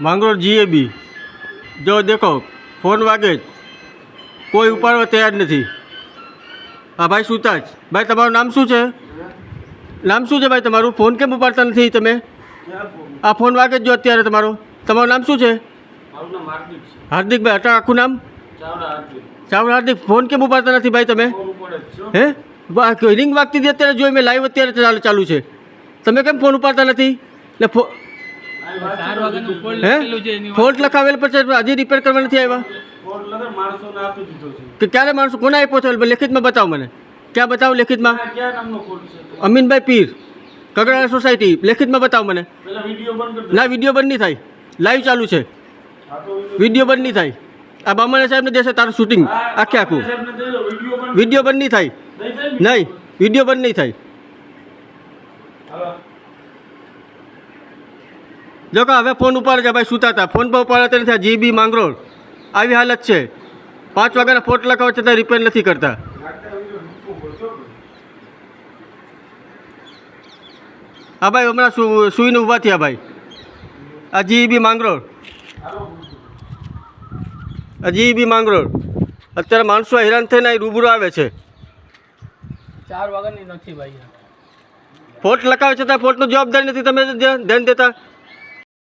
Mangrol GAB જો દેખો phone વાગે જ. કોઈ ઉપાડવા તૈયાર નથી. હા ભાઈ સુતા જ. ભાઈ તમારું નામ શું છે? નામ શું છે ભાઈ તમારું? ફોન કેમ ઉપાડતા નથી તમે? આ ફોન વાગે જ જો અત્યારે તમારો. તમારું નામ શું છે? હાર્દિકભાઈ અટા આખું નામ? ચાવડા હાર્દિક. ફોન કેમ ઉપાડતા નથી ભાઈ તમે? હે? રિંગ વાગતી હતી અત્યારે? જોઈ મેં લાઈવ અત્યારે ચાલુ ચાલુ છે. તમે કેમ ફોન ઉપાડતા નથી? એટલે ફો લખાવેલ પર છે એની ફોલ્ટ લખાવેલ પછી હજી રિપેર કરવા નથી આવ્યા? કે ક્યારે માણસો કોને આપ્યો છે? લેખિતમાં બતાવો મને. ક્યાં બતાવો લેખિતમાં? આ કયા નામનો ફોન છે? અમીનભાઈ પીર કગડા સોસાયટી લેખિતમાં બતાવો મને. પેલા વીડિયો બંધ કરી ના વીડિયો બંધ નહીં થાય. લાઈવ ચાલુ છે. વીડિયો બંધ નહીં થાય. આ બામણા સાહેબને દેશે તારું શૂટિંગ આખે આખું. વીડિયો બંધ. નહીં થાય. નહીં વીડિયો બંધ નહીં થાય. હાલો. જો કે હવે ફોન ઉપાડે છે ભાઈ સુતા હતા ફોન પર ઉપાડે નથી જી જીબી માંગરોળ. આવી હાલત છે. પાંચ વાગ્યાના ફોટ લખાવે છતાં રિપેર નથી કરતા. હા ભાઈ હમણાં સુઈને ઊભા થયા ભાઈ. આ જીબી માંગરોળ. આ જીબી માંગરોળ. અત્યારે માણસો હેરાન થઈને અહીં રૂબરૂ આવે છે. ચાર વાગ્યાની નથી ભાઈ. ફોટ લખાવે છતાં ફોટનો જવાબદારી નથી તમે ધ્યાન દેતા.